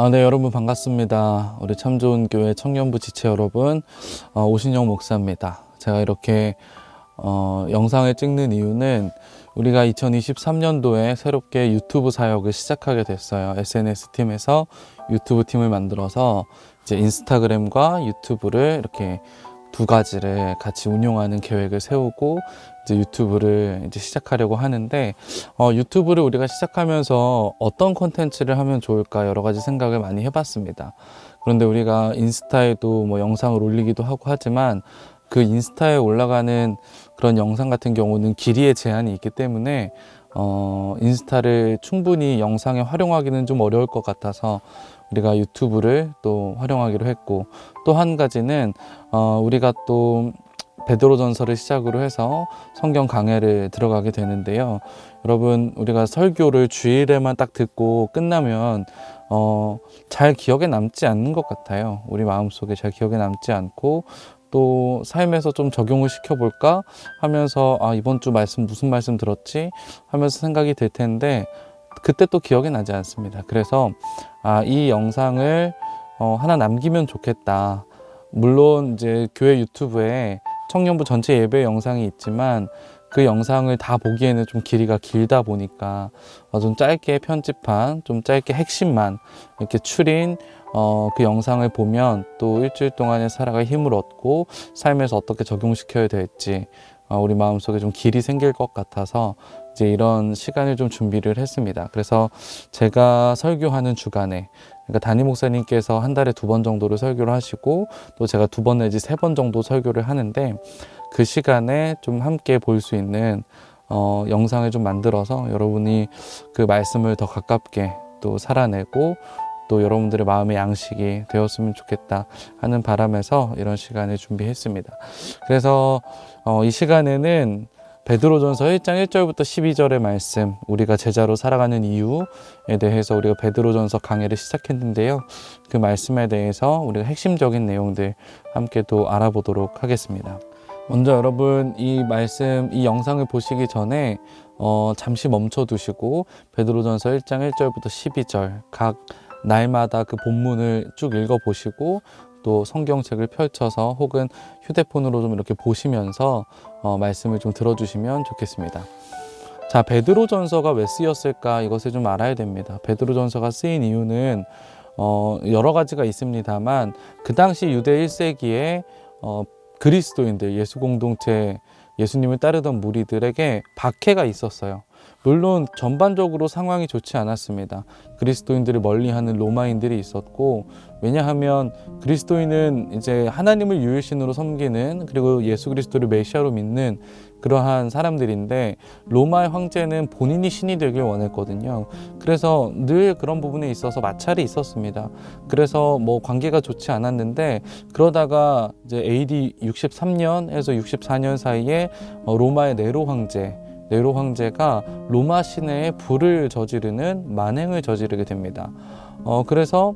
아, 네, 여러분 반갑습니다. 우리 참 좋은 교회 청년부 지체 여러분, 어, 오신영 목사입니다. 제가 이렇게 어, 영상을 찍는 이유는 우리가 2023년도에 새롭게 유튜브 사역을 시작하게 됐어요. SNS 팀에서 유튜브 팀을 만들어서 이제 인스타그램과 유튜브를 이렇게 두 가지를 같이 운용하는 계획을 세우고 이제 유튜브를 이제 시작하려고 하는데 어, 유튜브를 우리가 시작하면서 어떤 콘텐츠를 하면 좋을까 여러 가지 생각을 많이 해봤습니다. 그런데 우리가 인스타에도 뭐 영상을 올리기도 하고 하지만 그 인스타에 올라가는 그런 영상 같은 경우는 길이의 제한이 있기 때문에 어, 인스타를 충분히 영상에 활용하기는 좀 어려울 것 같아서 우리가 유튜브를 또 활용하기로 했고 또 한 가지는 어, 우리가 또 베드로 전서를 시작으로 해서 성경 강해를 들어가게 되는데요. 여러분 우리가 설교를 주일에만 딱 듣고 끝나면 어, 잘 기억에 남지 않는 것 같아요. 우리 마음속에 잘 기억에 남지 않고 또 삶에서 좀 적용을 시켜볼까 하면서 아 이번 주 말씀 무슨 말씀 들었지 하면서 생각이 들 텐데 그때 또 기억이 나지 않습니다. 그래서 아 이 영상을 어, 하나 남기면 좋겠다. 물론 이제 교회 유튜브에 청년부 전체 예배 영상이 있지만 그 영상을 다 보기에는 좀 길이가 길다 보니까 어, 좀 짧게 편집한 좀 짧게 핵심만 이렇게 추린 어, 그 영상을 보면 또 일주일 동안의 살아갈 힘을 얻고 삶에서 어떻게 적용시켜야 될지 어, 우리 마음속에 좀 길이 생길 것 같아서 이제 이런 시간을 좀 준비를 했습니다. 그래서 제가 설교하는 주간에 그러니까 담임 목사님께서 한 달에 두 번 정도를 설교를 하시고 또 제가 두 번 내지 세 번 정도 설교를 하는데 그 시간에 좀 함께 볼 수 있는 어, 영상을 좀 만들어서 여러분이 그 말씀을 더 가깝게 또 살아내고 또 여러분들의 마음의 양식이 되었으면 좋겠다 하는 바람에서 이런 시간을 준비했습니다. 그래서 어, 이 시간에는 베드로전서 1장 1절부터 12절의 말씀, 우리가 제자로 살아가는 이유에 대해서 우리가 베드로전서 강해를 시작했는데요. 그 말씀에 대해서 우리가 핵심적인 내용들 함께 또 알아보도록 하겠습니다. 먼저 여러분 이 말씀, 이 영상을 보시기 전에 어, 잠시 멈춰 두시고 베드로전서 1장 1절부터 12절 각 날마다 그 본문을 쭉 읽어 보시고 또 성경책을 펼쳐서 혹은 휴대폰으로 좀 이렇게 보시면서 어, 말씀을 좀 들어주시면 좋겠습니다. 자, 베드로전서가 왜 쓰였을까 이것을 좀 알아야 됩니다. 베드로전서가 쓰인 이유는 어, 여러 가지가 있습니다만 그 당시 유대 1세기에 어, 그리스도인들 예수 공동체 예수님을 따르던 무리들에게 박해가 있었어요. 물론 전반적으로 상황이 좋지 않았습니다. 그리스도인들을 멀리하는 로마인들이 있었고 왜냐하면 그리스도인은 이제 하나님을 유일신으로 섬기는 그리고 예수 그리스도를 메시아로 믿는 그러한 사람들인데 로마의 황제는 본인이 신이 되길 원했거든요. 그래서 늘 그런 부분에 있어서 마찰이 있었습니다. 그래서 뭐 관계가 좋지 않았는데 그러다가 이제 AD 63년에서 64년 사이에 어, 로마의 네로 황제 네로 황제가 로마 시내에 불을 저지르는 만행을 저지르게 됩니다. 어, 그래서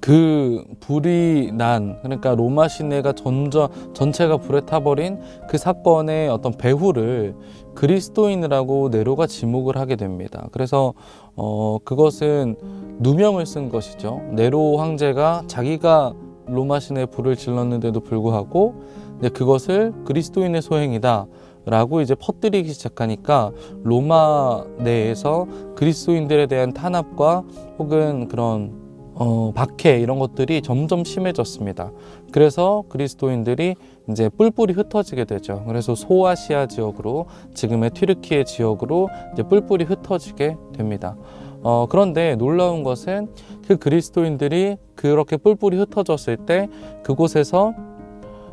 그 불이 난 그러니까 로마 시내가 전저, 전체가 불에 타버린 그 사건의 어떤 배후를 그리스도인이라고 네로가 지목을 하게 됩니다. 그래서 어, 그것은 누명을 쓴 것이죠. 네로 황제가 자기가 로마 시내에 불을 질렀는데도 불구하고 이제 그것을 그리스도인의 소행이다. 라고 이제 퍼뜨리기 시작하니까 로마 내에서 그리스도인들에 대한 탄압과 혹은 그런 어, 박해 이런 것들이 점점 심해졌습니다. 그래서 그리스도인들이 이제 뿔뿔이 흩어지게 되죠. 그래서 소아시아 지역으로 지금의 튀르키예 지역으로 이제 뿔뿔이 흩어지게 됩니다. 어, 그런데 놀라운 것은 그 그리스도인들이 그렇게 뿔뿔이 흩어졌을 때 그곳에서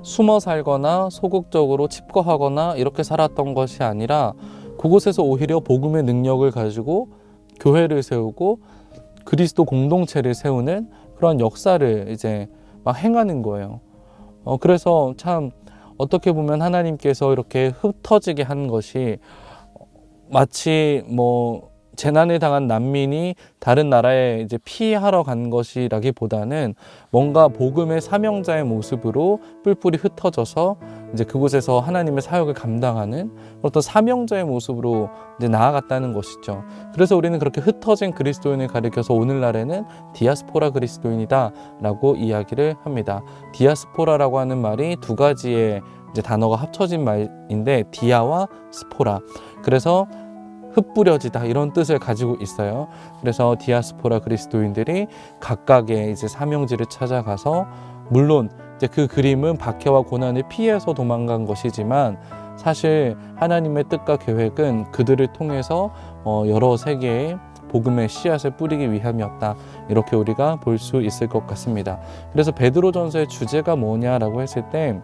숨어 살거나 소극적으로 칩거하거나 이렇게 살았던 것이 아니라 그곳에서 오히려 복음의 능력을 가지고 교회를 세우고 그리스도 공동체를 세우는 그런 역사를 이제 막 행하는 거예요. 어, 그래서 참 어떻게 보면 하나님께서 이렇게 흩어지게 한 것이 마치 뭐 재난을 당한 난민이 다른 나라에 이제 피하러 간 것이라기보다는 뭔가 복음의 사명자의 모습으로 뿔뿔이 흩어져서 이제 그곳에서 하나님의 사역을 감당하는 어떤 사명자의 모습으로 이제 나아갔다는 것이죠. 그래서 우리는 그렇게 흩어진 그리스도인을 가리켜서 오늘날에는 디아스포라 그리스도인이다라고 이야기를 합니다. 디아스포라라고 하는 말이 두 가지의 이제 단어가 합쳐진 말인데 디아와 스포라. 그래서 흩뿌려지다 이런 뜻을 가지고 있어요. 그래서 디아스포라 그리스도인들이 각각의 이제 사명지를 찾아가서 물론 이제 그 그림은 박해와 고난을 피해서 도망간 것이지만 사실 하나님의 뜻과 계획은 그들을 통해서 어, 여러 세계에 복음의 씨앗을 뿌리기 위함이었다. 이렇게 우리가 볼 수 있을 것 같습니다. 그래서 베드로전서의 주제가 뭐냐라고 했을 때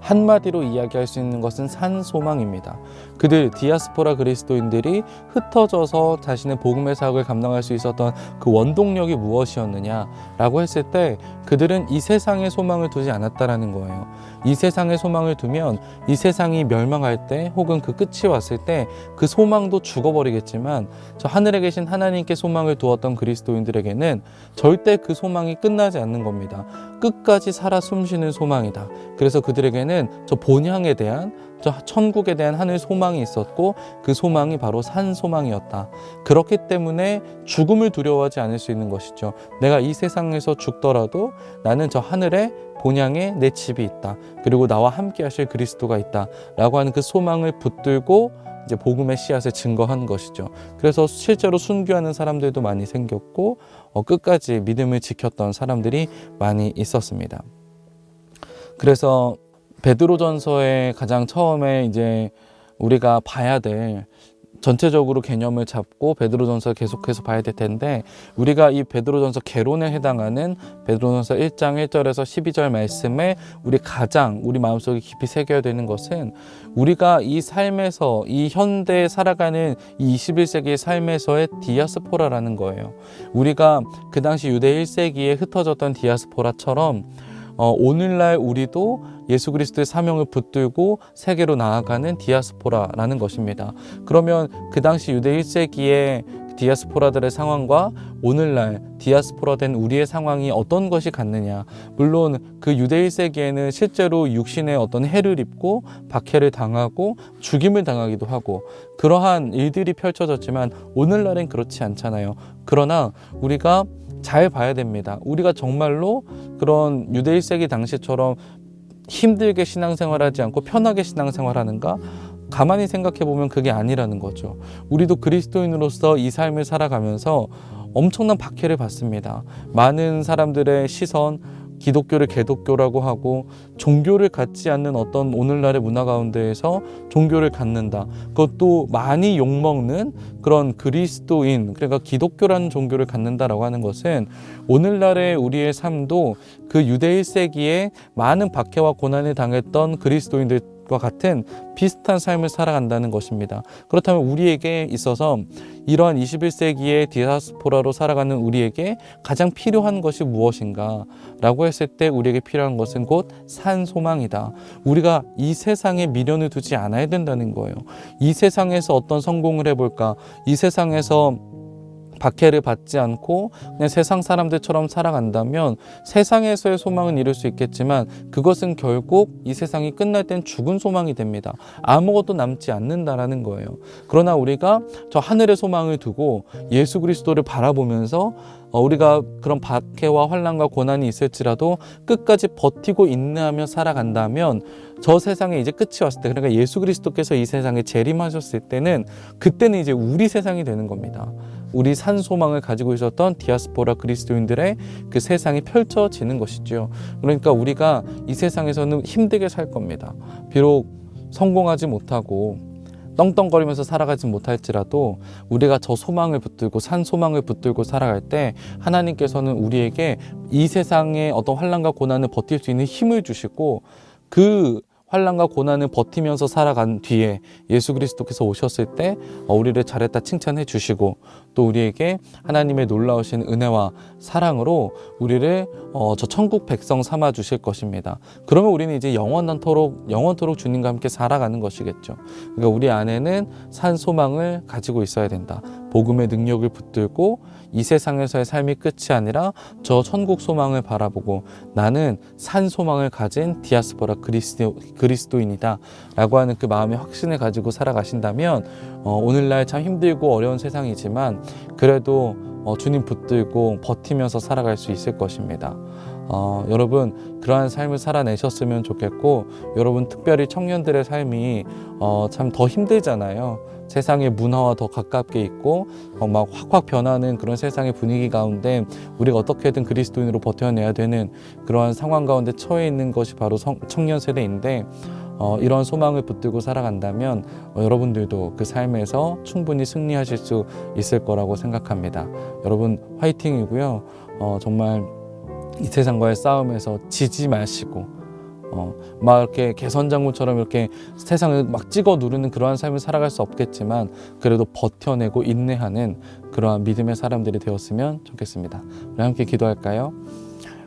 한마디로 이야기할 수 있는 것은 산소망입니다. 그들 디아스포라 그리스도인들이 흩어져서 자신의 복음의 사역을 감당할 수 있었던 그 원동력이 무엇이었느냐라고 했을 때 그들은 이 세상에 소망을 두지 않았다라는 거예요. 이 세상에 소망을 두면 이 세상이 멸망할 때 혹은 그 끝이 왔을 때 그 소망도 죽어버리겠지만 저 하늘에 계신 하나님께 소망을 두었던 그리스도인들에게는 절대 그 소망이 끝나지 않는 겁니다. 끝까지 살아 숨쉬는 소망이다. 그래서 그들 에게는 저 본향에 대한 저 천국에 대한 하늘 소망이 있었고 그 소망이 바로 산 소망이었다. 그렇기 때문에 죽음을 두려워하지 않을 수 있는 것이죠. 내가 이 세상에서 죽더라도 나는 저 하늘에 본향에 내 집이 있다. 그리고 나와 함께 하실 그리스도가 있다. 라고 하는 그 소망을 붙들고 이제 복음의 씨앗을 증거한 것이죠. 그래서 실제로 순교하는 사람들도 많이 생겼고 어, 끝까지 믿음을 지켰던 사람들이 많이 있었습니다. 그래서 베드로전서의 가장 처음에 이제 우리가 봐야 될 전체적으로 개념을 잡고 베드로전서 계속해서 봐야 될 텐데 우리가 이 베드로전서 개론에 해당하는 베드로전서 1장 1절에서 12절 말씀에 우리 가장 우리 마음속에 깊이 새겨야 되는 것은 우리가 이 삶에서 이 현대에 살아가는 이 21세기의 삶에서의 디아스포라라는 거예요. 우리가 그 당시 유대 1세기에 흩어졌던 디아스포라처럼 어, 오늘날 우리도 예수 그리스도의 사명을 붙들고 세계로 나아가는 디아스포라라는 것입니다. 그러면 그 당시 유대 1세기의 디아스포라들의 상황과 오늘날 디아스포라 된 우리의 상황이 어떤 것이 같느냐. 물론 그 유대 1세기에는 실제로 육신의 어떤 해를 입고 박해를 당하고 죽임을 당하기도 하고 그러한 일들이 펼쳐졌지만 오늘날엔 그렇지 않잖아요. 그러나 우리가 잘 봐야 됩니다. 우리가 정말로 그런 유대 1세기 당시처럼 힘들게 신앙생활하지 않고 편하게 신앙생활하는가? 가만히 생각해 보면 그게 아니라는 거죠. 우리도 그리스도인으로서 이 삶을 살아가면서 엄청난 박해를 받습니다. 많은 사람들의 시선, 기독교를 개독교라고 하고 종교를 갖지 않는 어떤 오늘날의 문화 가운데에서 종교를 갖는다. 그것도 많이 욕먹는 그런 그리스도인, 그러니까 기독교라는 종교를 갖는다라고 하는 것은 오늘날의 우리의 삶도 그 유대 1세기에 많은 박해와 고난을 당했던 그리스도인들 과 같은 비슷한 삶을 살아간다는 것입니다. 그렇다면 우리에게 있어서 이러한 21세기의 디아스포라로 살아가는 우리에게 가장 필요한 것이 무엇인가? 라고 했을 때 우리에게 필요한 것은 곧 산소망이다. 우리가 이 세상에 미련을 두지 않아야 된다는 거예요. 이 세상에서 어떤 성공을 해볼까? 이 세상에서 박해를 받지 않고 그냥 세상 사람들처럼 살아간다면 세상에서의 소망은 이룰 수 있겠지만 그것은 결국 이 세상이 끝날 땐 죽은 소망이 됩니다. 아무것도 남지 않는다라는 거예요. 그러나 우리가 저 하늘의 소망을 두고 예수 그리스도를 바라보면서 어, 우리가 그런 박해와 환란과 고난이 있을지라도 끝까지 버티고 인내하며 살아간다면 저 세상에 이제 끝이 왔을 때 그러니까 예수 그리스도께서 이 세상에 재림하셨을 때는 그때는 이제 우리 세상이 되는 겁니다. 우리 산 소망을 가지고 있었던 디아스포라 그리스도인들의 그 세상이 펼쳐지는 것이죠. 그러니까 우리가 이 세상에서는 힘들게 살 겁니다. 비록 성공하지 못하고 떵떵거리면서 살아가지 못할지라도 우리가 저 소망을 붙들고 산 소망을 붙들고 살아갈 때 하나님께서는 우리에게 이 세상의 어떤 환란과 고난을 버틸 수 있는 힘을 주시고 그 환란과 고난을 버티면서 살아간 뒤에 예수 그리스도께서 오셨을 때 어, 우리를 잘했다 칭찬해 주시고 또 우리에게 하나님의 놀라우신 은혜와 사랑으로 우리를 어, 저 천국 백성 삼아 주실 것입니다. 그러면 우리는 이제 영원토록 영원토록 주님과 함께 살아가는 것이겠죠. 그러니까 우리 안에는 산 소망을 가지고 있어야 된다. 복음의 능력을 붙들고 이 세상에서의 삶이 끝이 아니라 저 천국 소망을 바라보고 나는 산 소망을 가진 디아스포라 그리스도, 그리스도인이다 라고 하는 그 마음의 확신을 가지고 살아가신다면 어, 오늘날 참 힘들고 어려운 세상이지만 그래도 어, 주님 붙들고 버티면서 살아갈 수 있을 것입니다. 어, 여러분 그러한 삶을 살아내셨으면 좋겠고 여러분 특별히 청년들의 삶이 어, 참 더 힘들잖아요. 세상의 문화와 더 가깝게 있고 어, 막 확확 변하는 그런 세상의 분위기 가운데 우리가 어떻게든 그리스도인으로 버텨내야 되는 그러한 상황 가운데 처해 있는 것이 바로 성, 청년 세대인데 어, 이런 소망을 붙들고 살아간다면 어, 여러분들도 그 삶에서 충분히 승리하실 수 있을 거라고 생각합니다. 여러분 화이팅이고요. 어, 정말 이 세상과의 싸움에서 지지 마시고 어, 막 이렇게 개선장군처럼 이렇게 세상을 막 찍어 누르는 그러한 삶을 살아갈 수 없겠지만 그래도 버텨내고 인내하는 그러한 믿음의 사람들이 되었으면 좋겠습니다. 우리 함께 기도할까요?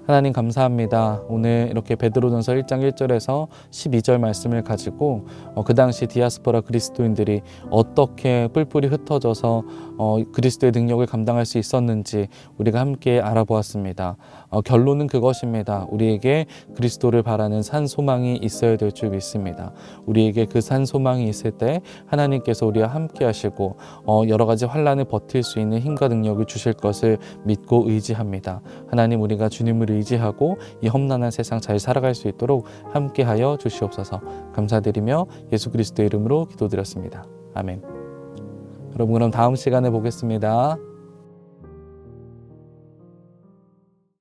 하나님 감사합니다. 오늘 이렇게 베드로전서 1장 1절에서 12절 말씀을 가지고 어, 그 당시 디아스포라 그리스도인들이 어떻게 뿔뿔이 흩어져서 어, 그리스도의 능력을 감당할 수 있었는지 우리가 함께 알아보았습니다. 어, 결론은 그것입니다. 우리에게 그리스도를 바라는 산 소망이 있어야 될 줄 믿습니다. 우리에게 그 산 소망이 있을 때 하나님께서 우리와 함께 하시고 어, 여러 가지 환란을 버틸 수 있는 힘과 능력을 주실 것을 믿고 의지합니다. 하나님 우리가 주님을 의지하고 이 험난한 세상 잘 살아갈 수 있도록 함께하여 주시옵소서. 감사드리며 예수 그리스도의 이름으로 기도드렸습니다. 아멘. 여러분 그럼 다음 시간에 보겠습니다.